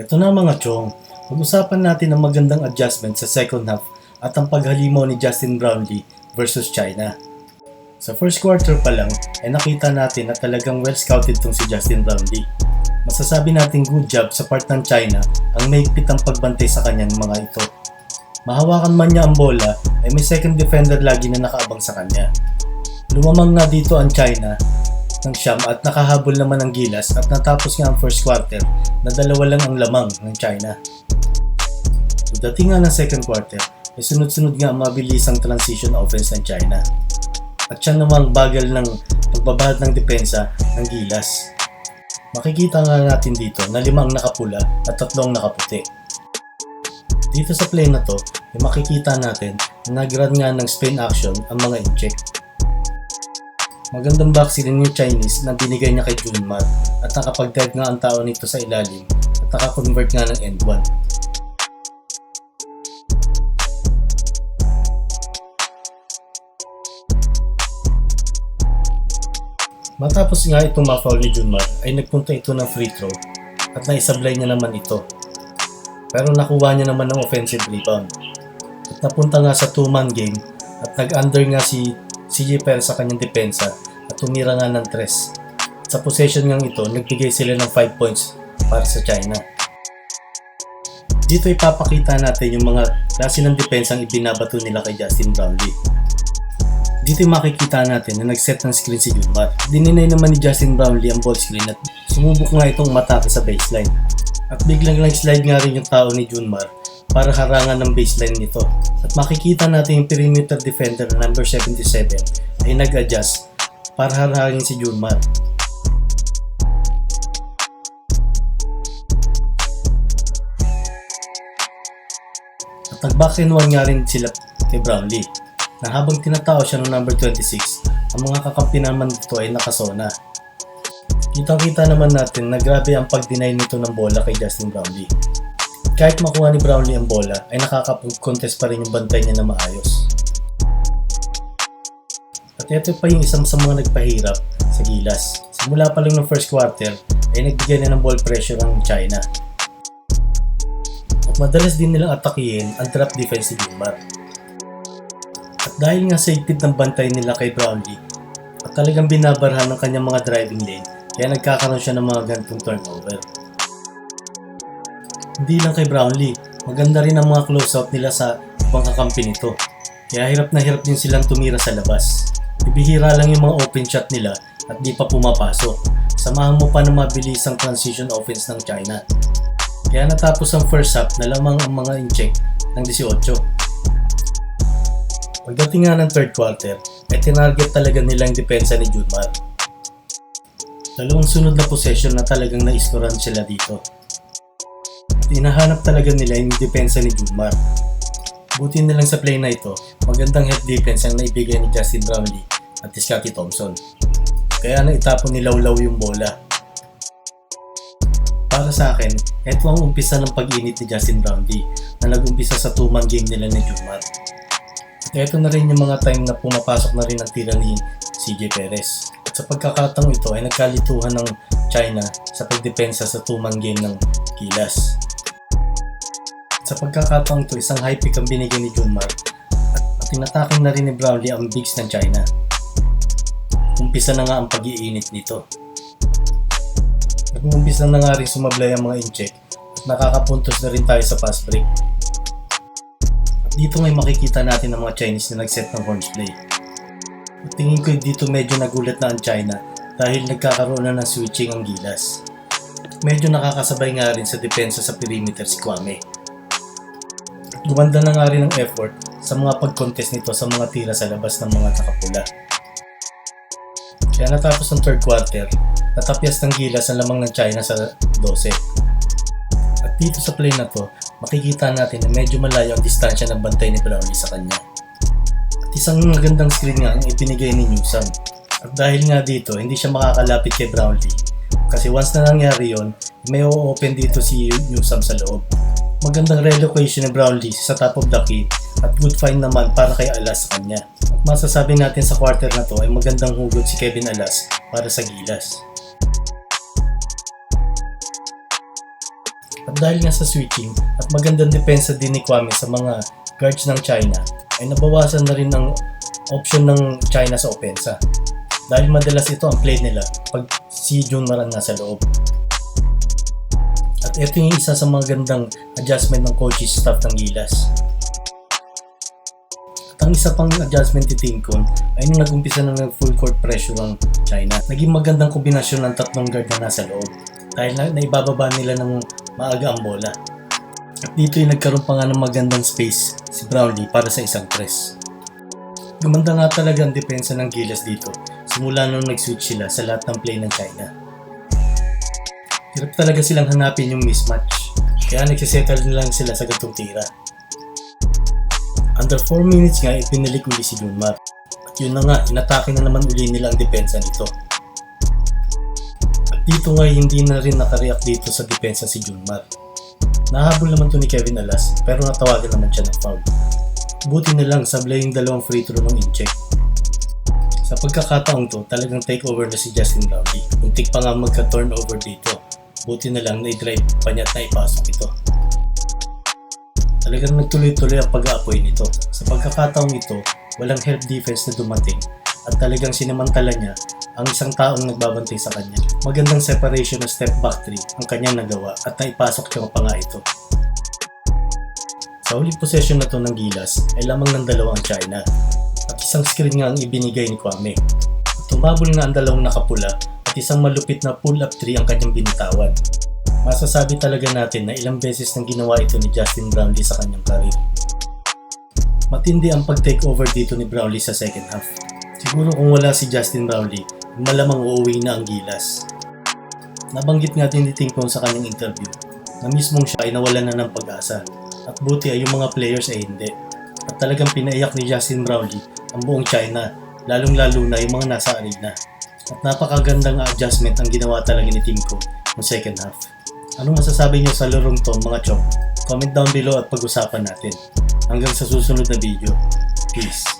Ito na mga chong, pag-usapan natin ang magandang adjustment sa second half at ang paghalimaw ni Justin Brownlee versus China. Sa first quarter pa lang ay nakita natin na talagang well scouted tong si Justin Brownlee. Masasabi natin good job sa part ng China ang mahigpit ang pagbantay sa kanyang mga ito. Mahawakan man niya ang bola ay may second defender lagi na nakaabang sa kanya. Lumamang nga dito ang China ng siyam at nakahabol naman ang gilas at natapos nga ang first quarter na dalawa lang ang lamang ng China. Pagdating nga ng second quarter, ay sunod-sunod nga ang mabilisang transition offense ng China. At siya namang bagal ng pagbabahad ng depensa ng gilas. Makikita nga natin dito na lima ang nakapula at tatlong nakaputi. Dito sa play na to, ay makikita natin na nag-run nga ng spin action ang mga incheck. Magandang vaccine yung Chinese na binigay niya kay Junmar at nakapag-dive nga ang tao nito sa ilalim at nakakonvert nga ng end 1. Matapos nga itong ma-foul ni Junmar ay nagpunta ito ng free throw at naisablay niya naman ito. Pero nakuha niya naman ng offensive rebound. At napunta nga sa two-man game at nag-under nga si CJ Perez sa kanyang depensa tumira nga ng tres. Sa possession ngang ito, nagbigay sila ng 5 points para sa China. Dito ipapakita natin yung mga klase ng depensang ibinabato nila kay Justin Brownlee. Dito makikita natin na nag-set ng screen si Junmar. Dininay naman ni Justin Brownlee ang ball screen at sumubok nga itong matake sa baseline. At biglang nag-slide nga rin yung tao ni Junmar para harangan ng baseline nito. At makikita natin yung perimeter defender na number 77 ay nag-adjust para harangin si Junmar. At one nga rin sila kay Brownlee na habang tinatao siya ng number 26, ang mga kakampi naman dito ay nakasona. Kitang-kita naman natin na grabe ang pag-deny nito ng bola kay Justin Brownlee. Kahit makuha ni Brownlee ang bola, ay nakakapag-contest pa rin yung bantay niya na maayos. Ito pa yung isang sa mga nagpahirap sa gilas. Simula pa lang ng first quarter, ay nagbigay na ng ball pressure ang China. At madalas din nilang atakihin ang trap defense ni Gilmar. At dahil nga sa higpit ng bantay nila kay Brownlee, at talagang binabarhan ng kanyang mga driving lane, kaya nagkakaroon siya ng mga ganitong turnover. Hindi lang kay Brownlee, maganda rin ang mga close-out nila sa ibang nito. Kaya hirap na hirap din silang tumira sa labas. Bibihira lang yung mga open shot nila at di pa pumapasok. Samahan mo pa ng mabilisang transition offense ng China. Kaya natapos ang first half na lamang ang mga in-check ng 18. Pagdating nga ng third quarter, ay tinarget talaga nila yung depensa ni Junmar. Dalawang sunod na possession na talagang na-scorean sila dito. Inahanap talaga nila yung depensa ni Junmar. Buti na lang sa play na ito, magandang head defense ang naibigay ni Justin Brownlee at ni Scottie Thompson. Kaya naitapon ni Lawlaw yung bola. Para sa akin, ito ang umpisa ng pag-init ni Justin Brownlee na nag-umpisa sa two-man game nila ni Junmar. Ito na rin yung mga time na pumapasok na rin ang tira ni CJ Perez. At sa pagkakataong ito ay nagkalituhan ng China sa pagdepensa sa two-man game ng Gilas. At sa pagkakataong ito, isang high pick ang binigay ni Junmar at, at tinatakin na rin ni Brownlee ang bigs ng China. Umpisa na nga ang pag-iinit nito. Nag-umpisa na nga rin sumablay ang mga incheck at nakakapuntos na rin tayo sa fast break. Dito ngay makikita natin ang mga Chinese na nag-set ng horns play. At tingin ko dito medyo nagulat na ang China dahil nagkakaroon na ng switching ang gilas. Medyo nakakasabay nga rin sa depensa sa perimeter si Kwame. Gumanda na nga rin ang effort sa mga pag-contest nito sa mga tira sa labas ng mga nakapula. Kaya natapos ang third quarter, natapyas ng gilas ang lamang ng China sa 12. At dito sa play na to, makikita natin na medyo malayo ang distansya ng bantay ni Brownlee sa kanya. At isang magandang screen nga ang ipinigay ni Newsom. At dahil nga dito, hindi siya makakalapit kay Brownlee. Kasi once na nangyari yon, may open dito si Newsom sa loob. Magandang relocation ni Brownlee sa top of the key at good find naman para kay Alas sa kanya. At masasabi natin sa quarter na to ay magandang hugot si Kevin Alas para sa Gilas. At dahil nga sa switching at magandang depensa din ni Kwame sa mga guards ng China, ay nabawasan na rin ang option ng China sa opensa. Dahil madalas ito ang play nila pag si Junmaran nasa loob. Ito yung isa sa mga gandang adjustment ng coaching staff ng Gilas. At ang isa pang adjustment ni Tincon ay nung nag-umpisa na ng full court pressure ng China. Naging magandang kombinasyon ng tatlong guard na nasa loob dahil na, naibababa nila ng maaga ang bola. At dito yung nagkaroon pa nga ng magandang space si Brownlee para sa isang press. Gumanda nga talaga ang depensa ng Gilas dito simula nung nag-switch sila sa lahat ng play ng China. Hirap talaga silang hanapin yung mismatch kaya nagsisettle na lang sila sa gatong tira. Under 4 minutes nga ipinalik uli si Junmar. At yun na nga, inatake na naman uli nila ang depensa nito. At dito nga hindi na rin nakareact dito sa depensa si Junmar. Nahabol naman to ni Kevin Alas pero natawagan naman siya ng foul. Buti na lang sablay yung dalawang free throw ng in-check. Sa pagkakataong to, talagang take over na si Justin Brownlee. Muntik pa nga magka-turnover dito. Buti na lang na-drive pa niya at naipasok ito. Talagang nagtuloy-tuloy ang pag-aapoy nito. Sa pagkakataong ito, walang help defense na dumating at talagang sinamantala niya ang isang taong nagbabantay sa kanya. Magandang separation ng step back three ang kanyang nagawa at naipasok niya pa nga ito. Sa huling possession na to ng Gilas ay lamang ng dalawa ang China at isang screen nga ang ibinigay ni Kwame. Tumabol nga ang dalawang nakapula at isang malupit na pull-up three ang kanyang binitawan. Masasabi talaga natin na ilang beses nang ginawa ito ni Justin Brownlee sa kanyang career. Matindi ang pag-take over dito ni Brownlee sa second half. Siguro kung wala si Justin Brownlee, malamang uuwi na ang gilas. Nabanggit nga din ni Tinkon sa kanyang interview na mismong siya ay nawalan na ng pag-asa at buti ay yung mga players ay hindi. At talagang pinaiyak ni Justin Brownlee ang buong China, lalong-lalo na yung mga nasa arena. At napakagandang adjustment ang ginawa talaga ni Timko ng second half. Anong masasabi niyo sa larong to mga chong? Comment down below at pag-usapan natin. Hanggang sa susunod na video. Peace.